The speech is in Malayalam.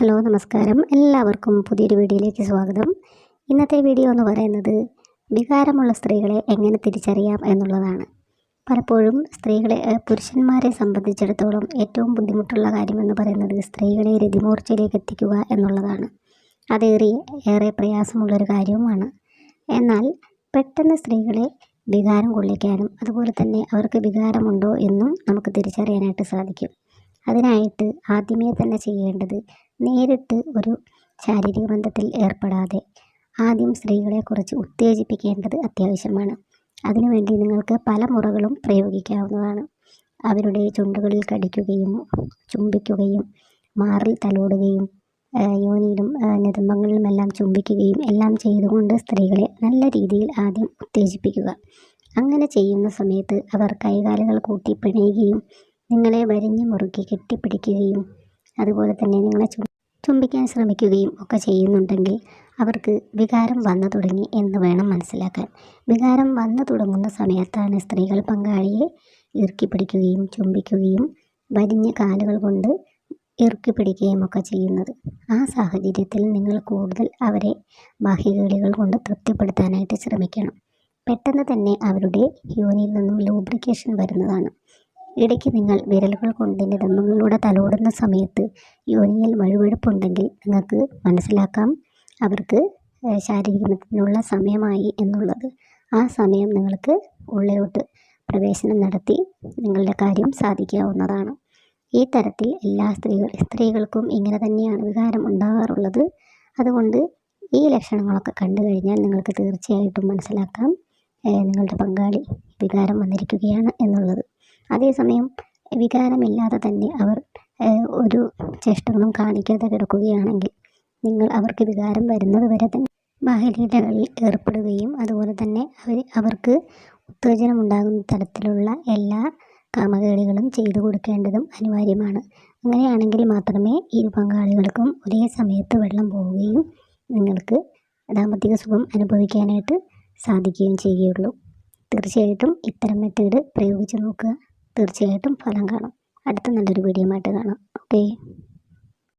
ഹലോ നമസ്കാരം. എല്ലാവർക്കും പുതിയൊരു വീഡിയോയിലേക്ക് സ്വാഗതം. ഇന്നത്തെ വീഡിയോ എന്ന് പറയുന്നത് വികാരമുള്ള സ്ത്രീകളെ എങ്ങനെ തിരിച്ചറിയാം എന്നുള്ളതാണ്. പലപ്പോഴും സ്ത്രീകളെ പുരുഷന്മാരെ സംബന്ധിച്ചിടത്തോളം ഏറ്റവും ബുദ്ധിമുട്ടുള്ള കാര്യമെന്ന് പറയുന്നത് സ്ത്രീകളെ രതിമൂർച്ചയിലേക്ക് എത്തിക്കുക എന്നുള്ളതാണ്. അതേറെ ഏറെ പ്രയാസമുള്ളൊരു കാര്യവുമാണ്. എന്നാൽ പെട്ടെന്ന് സ്ത്രീകളെ വികാരം കൊള്ളിക്കാനും അതുപോലെ തന്നെ അവർക്ക് വികാരമുണ്ടോ എന്നും നമുക്ക് തിരിച്ചറിയാനായിട്ട് സാധിക്കും. അതിനായിട്ട് ആദ്യമേ തന്നെ ചെയ്യേണ്ടത് നേരിട്ട് ഒരു ശാരീരിക ബന്ധത്തിൽ ഏർപ്പെടാതെ ആദ്യം സ്ത്രീകളെക്കുറിച്ച് ഉത്തേജിപ്പിക്കേണ്ടത് അത്യാവശ്യമാണ്. അതിനുവേണ്ടി നിങ്ങൾക്ക് പല മുറകളും പ്രയോഗിക്കാവുന്നതാണ്. അവരുടെ ചുണ്ടുകളിൽ കടിക്കുകയും ചുംബിക്കുകയും മാറിൽ തലോടുകയും യോനിയിലും നിതംബങ്ങളിലുമെല്ലാം ചുംബിക്കുകയും എല്ലാം ചെയ്തുകൊണ്ട് സ്ത്രീകളെ നല്ല രീതിയിൽ ആദ്യം ഉത്തേജിപ്പിക്കുക. അങ്ങനെ ചെയ്യുന്ന സമയത്ത് അവർ കൈകാലുകൾ കൂട്ടി പിണയുകയും നിങ്ങളെ വരിഞ്ഞു മുറുക്കി കെട്ടിപ്പിടിക്കുകയും അതുപോലെ തന്നെ നിങ്ങളെ ചു ചുംബിക്കാൻ ശ്രമിക്കുകയും ഒക്കെ ചെയ്യുന്നുണ്ടെങ്കിൽ അവർക്ക് വികാരം വന്നു തുടങ്ങി എന്ന് വേണം മനസ്സിലാക്കാൻ. വികാരം വന്നു തുടങ്ങുന്ന സമയത്താണ് സ്ത്രീകൾ പങ്കാളിയെ ഇറുക്കി പിടിക്കുകയും ചുംബിക്കുകയും വരിഞ്ഞ കാലുകൾ കൊണ്ട് ഇറുക്കി പിടിക്കുകയും ഒക്കെ ചെയ്യുന്നത്. ആ സാഹചര്യത്തിൽ നിങ്ങൾ കൂടുതൽ അവരെ ബാഹ്യകളികൾ കൊണ്ട് തൃപ്തിപ്പെടുത്താനായിട്ട് ശ്രമിക്കണം. പെട്ടെന്ന് തന്നെ അവരുടെ യോനിയിൽ നിന്നും ലൂബ്രിക്കേഷൻ വരുന്നതാണ്. ഇടയ്ക്ക് നിങ്ങൾ വിരലുകൾ കൊണ്ട് നിതംബങ്ങളിലൂടെ തലോടുന്ന സമയത്ത് യോനിയിൽ വഴുവഴുപ്പുണ്ടെങ്കിൽ നിങ്ങൾക്ക് മനസ്സിലാക്കാം. അവർക്ക് ശാരീരികത്തിനുള്ള സമയമായി എന്നുള്ളത്. ആ സമയം നിങ്ങൾക്ക് ഉള്ളിലോട്ട് പ്രവേശനം നടത്തി നിങ്ങളുടെ കാര്യം സാധിക്കാവുന്നതാണ്. ഈ തരത്തിൽ എല്ലാ സ്ത്രീകൾ സ്ത്രീകൾക്കും ഇങ്ങനെ തന്നെയാണ് വികാരം ഉണ്ടാകാറുള്ളത്. അതുകൊണ്ട് ഈ ലക്ഷണങ്ങളൊക്കെ കണ്ടു കഴിഞ്ഞാൽ നിങ്ങൾക്ക് തീർച്ചയായിട്ടും മനസ്സിലാക്കാം. നിങ്ങളുടെ പങ്കാളി വികാരം വന്നിരിക്കുകയാണ് എന്നുള്ളത്. അതേസമയം വികാരമില്ലാതെ തന്നെ അവർ ഒരു ചേഷ്ടകളും കാണിക്കാതെ കിടക്കുകയാണെങ്കിൽ നിങ്ങൾ അവർക്ക് വികാരം വരുന്നത് വരെ തന്നെ ബാഹ്യലീലകളിൽ ഏർപ്പെടുകയും അതുപോലെ തന്നെ അവർ അവർക്ക് ഉത്തേജനമുണ്ടാകുന്ന തരത്തിലുള്ള എല്ലാ കാമകേളികളും ചെയ്തു കൊടുക്കേണ്ടതും അനിവാര്യമാണ്. അങ്ങനെയാണെങ്കിൽ മാത്രമേ ഇരു പങ്കാളികൾക്കും ഒരേ സമയത്ത് വെള്ളം പോവുകയും നിങ്ങൾക്ക് ദാമ്പത്തിക സുഖം അനുഭവിക്കാനായിട്ട് സാധിക്കുകയും ചെയ്യുകയുള്ളൂ. തീർച്ചയായിട്ടും ഇത്തരം മെത്തേഡ് പ്രയോഗിച്ച് നോക്കുക. തീർച്ചയായിട്ടും ഫലം കാണും. അടുത്ത നല്ലൊരു വീഡിയോ ആയിട്ട് കാണാം. ഓക്കേ